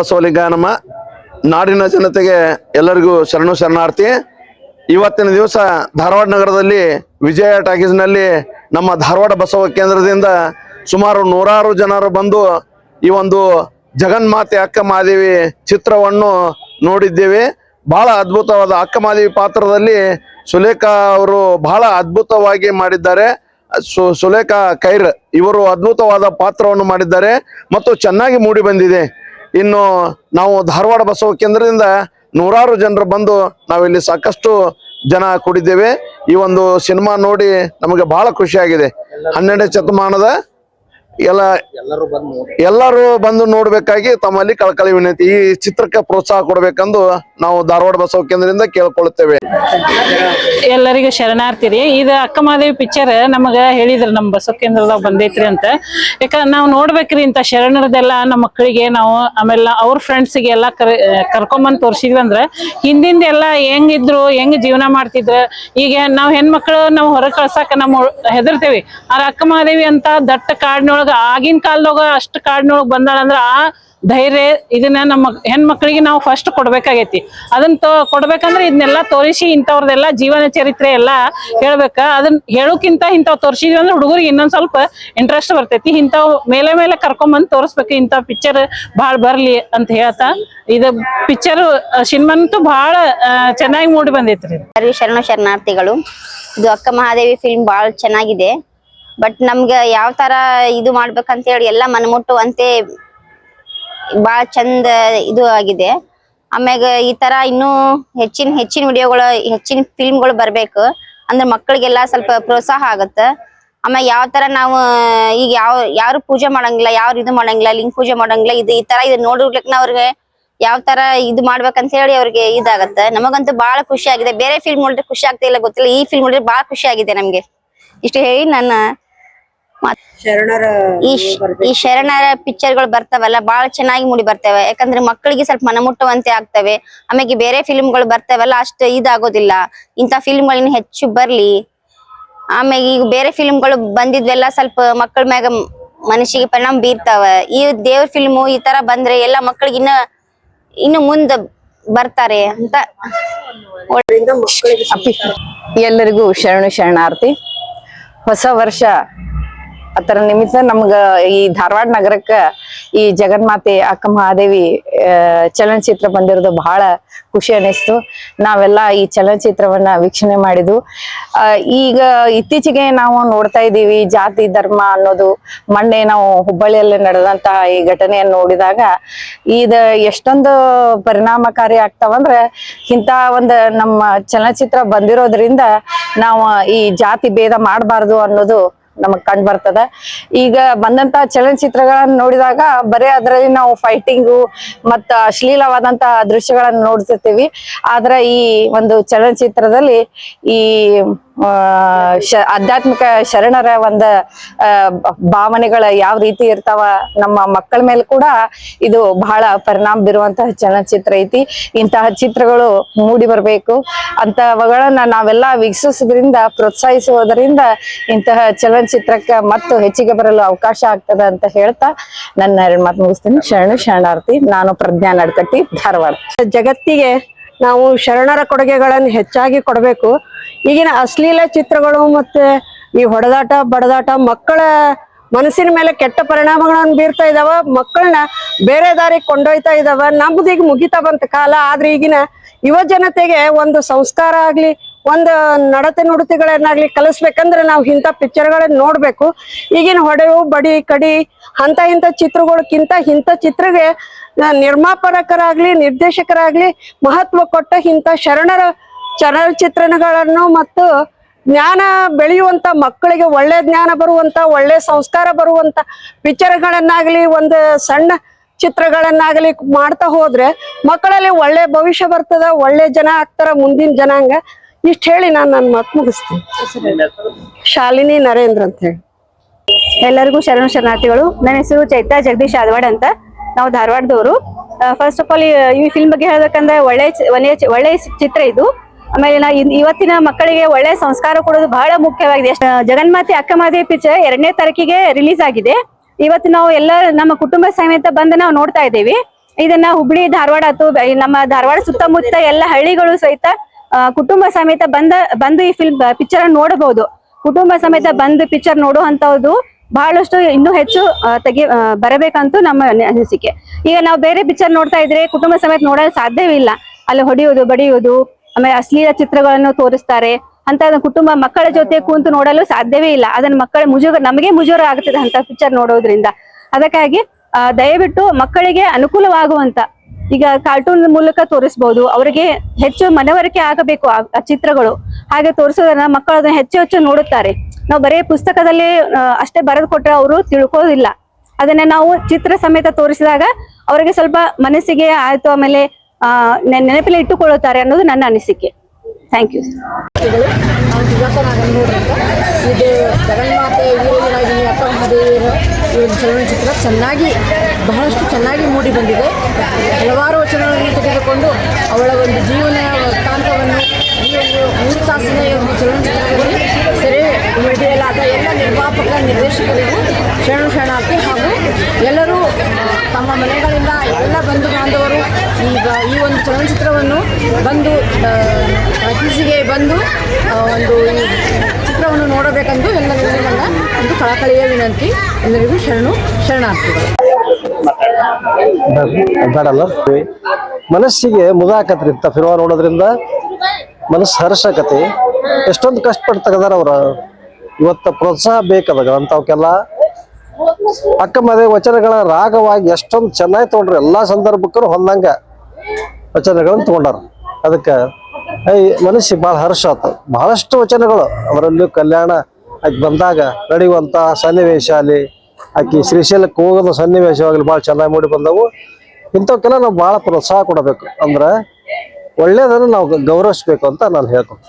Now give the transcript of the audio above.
ಬಸವಲಿಂಗ ನಮ್ಮ ನಾಡಿನ ಜನತೆಗೆ ಎಲ್ಲರಿಗೂ ಶರಣು ಶರಣಾರ್ಥಿ. ಇವತ್ತಿನ ದಿವಸ ಧಾರವಾಡ ನಗರದಲ್ಲಿ ವಿಜಯ ಟಾಕೀಸ್ನಲ್ಲಿ ನಮ್ಮ ಧಾರವಾಡ ಬಸವ ಕೇಂದ್ರದಿಂದ ಸುಮಾರು ನೂರಾರು ಜನರು ಬಂದು ಈ ಒಂದು ಜಗನ್ಮಾತೆ ಅಕ್ಕ ಮಾದೇವಿ ಚಿತ್ರವನ್ನು ನೋಡಿದ್ದೇವೆ. ಬಹಳ ಅದ್ಭುತವಾದ ಅಕ್ಕ ಮಹಾದೇವಿ ಪಾತ್ರದಲ್ಲಿ ಸುಲೇಖಾ ಅವರು ಬಹಳ ಅದ್ಭುತವಾಗಿ ಮಾಡಿದ್ದಾರೆ. ಸು, ಸುಲೇಖಾ ಕೈರ್ ಇವರು ಅದ್ಭುತವಾದ ಪಾತ್ರವನ್ನು ಮಾಡಿದ್ದಾರೆ. ಮತ್ತು ಚೆನ್ನಾಗಿ ಮೂಡಿ ಬಂದಿದೆ. ಇನ್ನು ನಾವು ಧಾರವಾಡ ಬಸವ ಕೇಂದ್ರದಿಂದ ನೂರಾರು ಜನರು ಬಂದು ನಾವಿಲ್ಲಿ ಸಾಕಷ್ಟು ಜನ ಕೂಡಿದ್ದೇವೆ. ಈ ಒಂದು ಸಿನಿಮಾ ನೋಡಿ ನಮಗೆ ಬಹಳ ಖುಷಿಯಾಗಿದೆ. ಹನ್ನೆರಡನೇ ಶತಮಾನದ ಎಲ್ಲ ಎಲ್ಲರೂ ಬಂದು ನೋಡ್ಬೇಕಾಗಿ ತಮ್ಮಲ್ಲಿ ಕಳಕಳಿ ವಿನಂತಿ. ಈ ಚಿತ್ರಕ್ಕೆ ಪ್ರೋತ್ಸಾಹ ಕೊಡಬೇಕೆಂದು ನಾವು ಧಾರವಾಡ ಬಸವ ಕೇಂದ್ರದಿಂದ ಕೇಳ್ಕೊಳ್ಳುತ್ತೇವೆ ಎಲ್ಲರಿಗೂ ಶರಣಾರ್ಥಿರಿ ಇದು ಅಕ್ಕ ಮಹಾದೇವಿ ಪಿಕ್ಚರ್ ನಮಗ ಹೇಳಿದ್ರು ನಮ್ಮ ಬಸವ ಕೇಂದ್ರದಾಗ ಬಂದೈತ್ರಿ ಅಂತ. ಯಾಕಂದ್ರೆ ನಾವು ನೋಡ್ಬೇಕ್ರಿ ಇಂತ ಶರಣರದೆಲ್ಲ ನಮ್ಮ ಮಕ್ಕಳಿಗೆ ನಾವು ಆಮೇಲೆ ಅವ್ರ ಫ್ರೆಂಡ್ಸಿಗೆ ಎಲ್ಲ ಕರ್ ಕರ್ಕೊಂಬಂದು ತೋರಿಸಿದ್ವಿ ಅಂದ್ರೆ ಹಿಂದಿಂದ ಎಲ್ಲ ಹೆಂಗಿದ್ರು ಹೆಂಗ್ ಜೀವನ ಮಾಡ್ತಿದ್ರು ಈಗ ನಾವು ಹೆಣ್ಮಕ್ಳು ನಾವು ಹೊರಗೆ ಕಳ್ಸಾಕ ನಮ್ಮ ಹೆದರ್ತೇವಿ. ಆದ್ರೆ ಅಕ್ಕ ಮಹಾದೇವಿ ಅಂತ ದಟ್ಟ ಕಾಡಿನೊಳಗ ಆಗಿನ ಕಾಲದಾಗ ಅಷ್ಟು ಕಾಡಿನೊಳಗ ಬಂದಾಳಂದ್ರ ಆ ಧೈರ್ಯ ಇದನ್ನ ನಮ್ಮ ಹೆಣ್ಮಕ್ಳಿಗೆ ನಾವು ಫಸ್ಟ್ ಕೊಡ್ಬೇಕಾಗೈತಿ. ಅದನ್ನ ತೋ ಕೊಡ್ಬೇಕಂದ್ರೆ ಇದನ್ನೆಲ್ಲ ತೋರಿಸಿ ಇಂಥವ್ರದೆಲ್ಲ ಜೀವನ ಚರಿತ್ರೆ ಎಲ್ಲ ಹೇಳ್ಬೇಕ. ಅದನ್ನ ಹೇಳೋಕ್ಕಿಂತ ಇಂಥವ್ ತೋರಿಸಿದ್ವಿ ಅಂದ್ರೆ ಹುಡುಗರಿಗೆ ಇನ್ನೊಂದ್ ಸ್ವಲ್ಪ ಇಂಟ್ರೆಸ್ಟ್ ಬರ್ತೈತಿ. ಇಂಥವ್ ಮೇಲೆ ಮೇಲೆ ಕರ್ಕೊಂಬಂದು ತೋರಿಸ್ಬೇಕು. ಇಂಥ ಪಿಕ್ಚರ್ ಭಾಳ ಬರ್ಲಿ ಅಂತ ಹೇಳ್ತಾ. ಇದು ಪಿಕ್ಚರ್ ಸಿನಿಮಾನಂತೂ ಭಾಳ ಚೆನ್ನಾಗಿ ಮೂಡಿ ಬಂದೈತ್ರಿ. ಶರಣ ಶರಣಾರ್ಥಿಗಳು. ಇದು ಅಕ್ಕ ಮಹಾದೇವಿ ಫಿಲ್ಮ್ ಭಾಳ ಚೆನ್ನಾಗಿದೆ. ಬಟ್ ನಮಗೆ ಯಾವ ತರ ಇದು ಮಾಡ್ಬೇಕಂತ ಹೇಳಿ ಎಲ್ಲ ಮನಮುಟ್ಟುವಂತೆ ಬಹಳ ಚಂದ ಇದು ಆಗಿದೆ. ಆಮ್ಯಾಗ ಈ ತರ ಇನ್ನೂ ಹೆಚ್ಚಿನ ಹೆಚ್ಚಿನ ವಿಡಿಯೋಗಳು, ಹೆಚ್ಚಿನ ಫಿಲ್ಮ್ಗಳು ಬರ್ಬೇಕು. ಅಂದ್ರೆ ಮಕ್ಕಳಿಗೆಲ್ಲ ಸ್ವಲ್ಪ ಪ್ರೋತ್ಸಾಹ ಆಗತ್ತ. ಆಮೇಲೆ ಯಾವ ತರ ನಾವು, ಈಗ ಯಾವ, ಯಾರು ಪೂಜೆ ಮಾಡಂಗಿಲ್ಲ, ಯಾರು ಇದು ಮಾಡಂಗಿಲ್ಲ, ಲಿಂಗ ಪೂಜೆ ಮಾಡಂಗಿಲ್ಲ, ಇದು ಈ ತರ ಇದು ನೋಡಿರ್ಲಿಕ್ಕೆ ಅವ್ರಿಗೆ ಯಾವ ತರ ಇದು ಮಾಡ್ಬೇಕಂತ ಹೇಳಿ ಅವ್ರಿಗೆ ಇದಾಗತ್ತೆ. ನಮಗಂತೂ ಬಹಳ ಖುಷಿ ಆಗಿದೆ. ಬೇರೆ ಫಿಲ್ಮ್ ನೋಡಿದ್ರೆ ಖುಷಿ ಆಗ್ತಾ ಇಲ್ಲ ಗೊತ್ತಿಲ್ಲ. ಈ ಫಿಲ್ಮ್ ನೋಡಿದ್ರೆ ಬಹಳ ಖುಷಿ ಆಗಿದೆ ನಮ್ಗೆ. ಇಷ್ಟು ಹೇಳಿ ನನ್ನ ಶರಣರ ಈ ಶರಣರ ಈ ಶರಣರ ಪಿಕ್ಚರ್ಗಳು ಬರ್ತಾವಲ್ಲ ಬಹಳ ಚೆನ್ನಾಗಿ ಮೂಡಿ ಬರ್ತವೆ. ಯಾಕಂದ್ರೆ ಮಕ್ಕಳಿಗೆ ಸ್ವಲ್ಪ ಮನಮುಟ್ಟುವಂತೆ ಆಗ್ತವೆ. ಆಮೇಲೆ ಬೇರೆ ಫಿಲ್ಮ್ಗಳು ಬರ್ತಾವಲ್ಲ ಅಷ್ಟು ಇದಾಗೋದಿಲ್ಲ. ಇಂತ ಫಿಲ್ಮ್ ಇನ್ನು ಹೆಚ್ಚು ಬರ್ಲಿ. ಆಮೇಲೆ ಈಗ ಬೇರೆ ಫಿಲ್ಮ್ಗಳು ಬಂದಿದ್ವೆಲ್ಲ ಸ್ವಲ್ಪ ಮಕ್ಕಳ ಮ್ಯಾಗ ಮ್- ಮನಸ್ಸಿಗೆ ಪರಿಣಾಮ ಬೀರ್ತಾವ. ಈ ದೇವ್ರ ಫಿಲ್ಮ್ ಈ ತರ ಬಂದ್ರೆ ಎಲ್ಲ ಮಕ್ಕಳಿಗೆ ಇನ್ನ ಇನ್ನು ಮುಂದ ಬರ್ತಾರೆ ಅಂತ ಎಲ್ಲರಿಗೂ ಶರಣು ಶರಣಾರ್ಥಿ. ಹೊಸ ವರ್ಷ ಅದರ ನಿಮಿತ್ತ ನಮ್ಗ ಈ ಧಾರವಾಡ ನಗರಕ್ಕ ಈ ಜಗನ್ಮಾತೆ ಅಕ್ಕ ಮಹಾದೇವಿ ಚಲನಚಿತ್ರ ಬಂದಿರೋದು ಬಹಳ ಖುಷಿ ಅನಿಸ್ತು ನಾವೆಲ್ಲ ಈ ಚಲನಚಿತ್ರವನ್ನ ವೀಕ್ಷಣೆ ಮಾಡಿದ್ವು ಈಗ ಇತ್ತೀಚೆಗೆ ನಾವು ನೋಡ್ತಾ ಇದ್ದೀವಿ ಜಾತಿ, ಧರ್ಮ ಅನ್ನೋದು ಮೊನ್ನೆ ನಾವು ಹುಬ್ಬಳ್ಳಿಯಲ್ಲಿ ನಡೆದಂತಹ ಈ ಘಟನೆಯನ್ನು ನೋಡಿದಾಗ ಇದ ಎಷ್ಟೊಂದು ಪರಿಣಾಮಕಾರಿ ಆಗ್ತಾವಂದ್ರೆ ಇಂಥ ಒಂದು ನಮ್ಮ ಚಲನಚಿತ್ರ ಬಂದಿರೋದ್ರಿಂದ ನಾವು ಈ ಜಾತಿ ಭೇದ ಮಾಡಬಾರ್ದು ಅನ್ನೋದು ನಮಗ್ ಕಂಡು ಬರ್ತದ. ಈಗ ಬಂದಂತ ಚಲನಚಿತ್ರಗಳನ್ನ ನೋಡಿದಾಗ ಬರೇ ಅದರಲ್ಲಿ ನಾವು ಫೈಟಿಂಗು ಮತ್ತ ಅಶ್ಲೀಲವಾದಂತ ದೃಶ್ಯಗಳನ್ನ ನೋಡ್ತಿರ್ತೀವಿ. ಆದ್ರ ಈ ಒಂದು ಚಲನಚಿತ್ರದಲ್ಲಿ ಈ ಆಧ್ಯಾತ್ಮಿಕ ಶರಣರ ಒಂದ ಭಾವನೆಗಳ ಯಾವ ರೀತಿ ಇರ್ತಾವ ನಮ್ಮ ಮಕ್ಕಳ ಮೇಲೆ ಕೂಡ ಇದು ಬಹಳ ಪರಿಣಾಮ ಬೀರುವಂತಹ ಚಲನಚಿತ್ರ ಐತಿ. ಇಂತಹ ಚಿತ್ರಗಳು ಮೂಡಿ ಬರಬೇಕು. ಅಂತವುಗಳನ್ನ ನಾವೆಲ್ಲ ವೀಕ್ಷಿಸೋದ್ರಿಂದ ಪ್ರೋತ್ಸಾಹಿಸುವುದರಿಂದ ಇಂತಹ ಚಲನಚಿತ್ರಕ್ಕೆ ಮತ್ತು ಹೆಚ್ಚಿಗೆ ಬರಲು ಅವಕಾಶ ಆಗ್ತದ ಅಂತ ಹೇಳ್ತಾ ನನ್ನ ಎರಡು ಮಾತು ಮುಗಿಸ್ತೀನಿ. ಶರಣ ಶರಣಾರ್ಥಿ, ನಾನು ಪ್ರಜ್ಞಾ ನಡ್ಕಟ್ಟಿ, ಧಾರವಾಡ. ಜಗತ್ತಿಗೆ ನಾವು ಶರಣರ ಕೊಡುಗೆಗಳನ್ನು ಹೆಚ್ಚಾಗಿ ಕೊಡಬೇಕು. ಈಗಿನ ಅಶ್ಲೀಲ ಚಿತ್ರಗಳು ಮತ್ತೆ ಈ ಹೊಡೆದಾಟ, ಬಡದಾಟ ಮಕ್ಕಳ ಮನಸ್ಸಿನ ಮೇಲೆ ಕೆಟ್ಟ ಪರಿಣಾಮಗಳನ್ನು ಬೀರ್ತಾ ಇದಾವ ಮಕ್ಕಳನ್ನ ಬೇರೆ ದಾರಿ ಕೊಂಡೊಯ್ತಾ ಇದಾವ. ನಮ್ದು ಈಗ ಮುಗಿತಾ ಬಂತ ಕಾಲ, ಆದ್ರೆ ಈಗಿನ ಯುವ ಜನತೆಗೆ ಒಂದು ಸಂಸ್ಕಾರ ಆಗ್ಲಿ, ಒಂದು ನಡತೆ ನುಡಿತೆಗಳನ್ನಾಗ್ಲಿ ಕಲಿಸ್ಬೇಕಂದ್ರೆ ನಾವು ಇಂಥ ಪಿಕ್ಚರ್ಗಳನ್ನ ನೋಡ್ಬೇಕು. ಈಗಿನ ಹೊಡೆವು ಬಡಿ, ಕಡಿ ಅಂತ ಇಂಥ ಚಿತ್ರಗಳಕ್ಕಿಂತ ಇಂಥ ಚಿತ್ರಗೆ ನಿರ್ಮಾಪಕರಾಗ್ಲಿ, ನಿರ್ದೇಶಕರಾಗ್ಲಿ ಮಹತ್ವ ಕೊಟ್ಟ ಇಂಥ ಶರಣರ ಚಲನಚಿತ್ರಣಗಳನ್ನು ಮತ್ತು ಜ್ಞಾನ ಬೆಳೆಯುವಂತ ಮಕ್ಕಳಿಗೆ ಒಳ್ಳೆ ಜ್ಞಾನ ಬರುವಂತ, ಒಳ್ಳೆ ಸಂಸ್ಕಾರ ಬರುವಂತ ಪಿಕ್ಚರ್ಗಳನ್ನಾಗ್ಲಿ, ಒಂದು ಸಣ್ಣ ಚಿತ್ರಗಳನ್ನಾಗಲಿ ಮಾಡ್ತಾ ಹೋದ್ರೆ ಮಕ್ಕಳಲ್ಲಿ ಒಳ್ಳೆ ಭವಿಷ್ಯ ಬರ್ತದ, ಒಳ್ಳೆ ಜನ ಆಗ್ತಾರ ಮುಂದಿನ ಜನಾಂಗ. ಇಷ್ಟ ಹೇಳಿ ನಾನು ನನ್ನ ಮಾತು ಮುಗಿಸ್ತೀನಿ. ಶಾಲಿನಿ ನರೇಂದ್ರ ಅಂತ ಹೇಳಿ. ಎಲ್ಲರಿಗೂ ಶರಣ ಶರಣಾರ್ಥಿಗಳು, ನನ್ನ ಹೆಸರು ಚೈತಾ ಜಗದೀಶ್ ಆದವಾಡ್ ಅಂತ. ನಾವು ಧಾರವಾಡದವರು. ಫಸ್ಟ್ ಆಫ್ ಆಲ್ ಈ ಫಿಲ್ಮ್ ಬಗ್ಗೆ ಹೇಳ್ಬೇಕಂದ್ರೆ ಒಳ್ಳೆ ಒಳ್ಳೆ ಚಿತ್ರ ಇದು. ಆಮೇಲೆ ನಾ ಇವತ್ತಿನ ಮಕ್ಕಳಿಗೆ ಒಳ್ಳೆ ಸಂಸ್ಕಾರ ಕೊಡೋದು ಬಹಳ ಮುಖ್ಯವಾಗಿದೆ. ಜಗನ್ಮಾತೆ, ಅಕ್ಕ ಮಾದೇವಿ ಪಿಕ್ಚರ್ ಎರಡನೇ ತಾರೀಕಿಗೆ ರಿಲೀಸ್ ಆಗಿದೆ. ಇವತ್ತು ನಾವು ಎಲ್ಲ ನಮ್ಮ ಕುಟುಂಬ ಸಮೇತ ಬಂದು ನಾವು ನೋಡ್ತಾ ಇದ್ದೀವಿ. ಇದನ್ನ ಹುಬ್ಳಿ, ಧಾರವಾಡ ಅಥವಾ ನಮ್ಮ ಧಾರವಾಡ ಸುತ್ತಮುತ್ತ ಎಲ್ಲ ಹಳ್ಳಿಗಳು ಸಹಿತ ಕುಟುಂಬ ಸಮೇತ ಬಂದ, ಬಂದು ಈ ಫಿಲ್ಮ್ ಪಿಕ್ಚರ್ ನೋಡಬಹುದು. ಕುಟುಂಬ ಸಮೇತ ಬಂದು ಪಿಕ್ಚರ್ ನೋಡುವಂತದ್ದು ಬಹಳಷ್ಟು ಇನ್ನೂ ಹೆಚ್ಚು ತೆಗಿ ಬರಬೇಕಂತೂ ನಮ್ಮ ಅನಿ- ಅನಿಸಿಕೆ. ಈಗ ನಾವು ಬೇರೆ ಪಿಕ್ಚರ್ ನೋಡ್ತಾ ಇದ್ರೆ ಕುಟುಂಬ ಸಮೇತ ನೋಡಲು ಸಾಧ್ಯವಿಲ್ಲ ಅಲ್ಲಿ ಹೊಡೆಯುವುದು, ಬಡಿಯುವುದು ಆಮೇಲೆ ಅಶ್ಲೀಲ ಚಿತ್ರಗಳನ್ನು ತೋರಿಸ್ತಾರೆ. ಅಂತ ಕುಟುಂಬ ಮಕ್ಕಳ ಜೊತೆ ಕೂತು ನೋಡಲು ಸಾಧ್ಯವೇ ಇಲ್ಲ. ಅದನ್ನ ಮಕ್ಕಳ ಮುಜುಗರ ನಮಗೆ ಮುಜುಗರ ಆಗ್ತದೆ ಅಂತ ಪಿಕ್ಚರ್ ನೋಡೋದ್ರಿಂದ. ಅದಕ್ಕಾಗಿ ದಯವಿಟ್ಟು ಮಕ್ಕಳಿಗೆ ಅನುಕೂಲವಾಗುವಂತ, ಈಗ ಕಾರ್ಟೂನ್ ಮೂಲಕ ತೋರಿಸಬಹುದು ಅವರಿಗೆ ಹೆಚ್ಚು ಮನವರಿಕೆ ಆಗಬೇಕು ಆ ಚಿತ್ರಗಳು. ಹಾಗೆ ತೋರಿಸೋದನ್ನ ಮಕ್ಕಳು ಅದನ್ನ ಹೆಚ್ಚು ಹೆಚ್ಚು ನೋಡುತ್ತಾರೆ. ನಾವು ಬರೀ ಪುಸ್ತಕದಲ್ಲಿ ಅಷ್ಟೇ ಬರೆದು ಕೊಟ್ಟರೆ ಅವರು ತಿಳ್ಕೋದಿಲ್ಲ. ಅದನ್ನ ನಾವು ಚಿತ್ರ ಸಮೇತ ತೋರಿಸಿದಾಗ, ಅವರಿಗೆ ಸ್ವಲ್ಪ ಮನಸ್ಸಿಗೆ ಆಯ್ತು, ಆಮೇಲೆ ನೆನಪಲ್ಲಿ ಇಟ್ಟುಕೊಳ್ಳುತ್ತಾರೆ ಅನ್ನೋದು ನನ್ನ ಅನಿಸಿಕೆ. ಥ್ಯಾಂಕ್ ಯು ಇದು ಚಲನಚಿತ್ರ ಚೆನ್ನಾಗಿ, ಬಹಳಷ್ಟು ಚೆನ್ನಾಗಿ ಮೂಡಿ ಬಂದಿದೆ. ಹಲವಾರು ವಚನಗಳನ್ನು ತೆಗೆದುಕೊಂಡು ಅವಳ ಒಂದು ಜೀವನ ವೃತ್ತಾಂತವನ್ನು ಈ ಒಂದು ಮೂರು ತಾಸಿನ ಒಂದು ಚಲನಚಿತ್ರದಲ್ಲಿ ಸೆರೆ ಹಿಡಿಯಲಾದ ಎಲ್ಲ ನಿರ್ಮಾಪಕ, ನಿರ್ದೇಶಕರಿಗೂ ಶರಣು ಶರಣಾರ್ಥಿ ಹಾಗೂ ಎಲ್ಲರೂ ತಮ್ಮ ಮನೆಗಳಿಂದ ಎಲ್ಲ ಬಂಧು ಬಾಂಧವರು ಈಗ ಈ ಒಂದು ಚಲನಚಿತ್ರವನ್ನು ಬಂದು ಟೀಸಿಗೆ ಬಂದು ಒಂದು ಚಿತ್ರವನ್ನು ನೋಡಬೇಕೆಂದು ಎಲ್ಲರಿಗೂ ನನ್ನ ಒಂದು ಕಳಕಳಿಯ ವಿನಂತಿ. ಎಲ್ಲರಿಗೂ ಶರಣು, ಶರಣಾರ್ಥಿಗಳು. ಬೇಡಲ್ಲ. ಮನಸ್ಸಿಗೆ ಮುದಾಕತ್ರಿ ಇಂಥ ಫಿಲ್ಮ ನೋಡೋದ್ರಿಂದ ಮನಸ್ಸು ಹರ್ಷಕತೆ. ಎಷ್ಟೊಂದು ಕಷ್ಟಪಟ್ಟು ತೆಗದಾರ ಅವ್ರ. ಇವತ್ತು ಪ್ರೋತ್ಸಾಹ ಬೇಕದಾಗ ಅಂಥವಕ್ಕೆಲ್ಲ ಅಕ್ಕ ಮದುವೆ ವಚನಗಳ ರಾಗವಾಗಿ ಎಷ್ಟೊಂದು ಚೆನ್ನಾಗಿ ತೊಗೊಂಡ್ರು ಎಲ್ಲ ಸಂದರ್ಭಕ್ಕೂ ಹೊಂದಂಗ. ವಚನಗಳನ್ನು ತಗೊಂಡಾರ. ಅದಕ್ಕೆ ಮನಸ್ಸಿ ಭಾಳ ಹರ್ಷ ಆತು. ಬಹಳಷ್ಟು ವಚನಗಳು ಅವರಲ್ಲೂ ಕಲ್ಯಾಣ ಆಕೆ ಬಂದಾಗ ನಡೆಯುವಂಥ ಸನ್ನಿವೇಶ ಅಲ್ಲಿ ಆಕೆ ಶ್ರೀಶೈಲಕ್ಕೆ ಹೋಗೋದು ಸನ್ನಿವೇಶವಾಗಲಿ ಭಾಳ ಚೆನ್ನಾಗಿ ಮೂಡಿ ಬಂದವು. ಇಂಥವಕ್ಕೆಲ್ಲ ನಾವು ಭಾಳ ಪ್ರೋತ್ಸಾಹ ಕೊಡಬೇಕು. ಅಂದ್ರೆ ಒಳ್ಳೇದನ್ನು ನಾವು ಗೌರವಿಸ್ಬೇಕು ಅಂತ ನಾನು ಹೇಳ್ತೀನಿ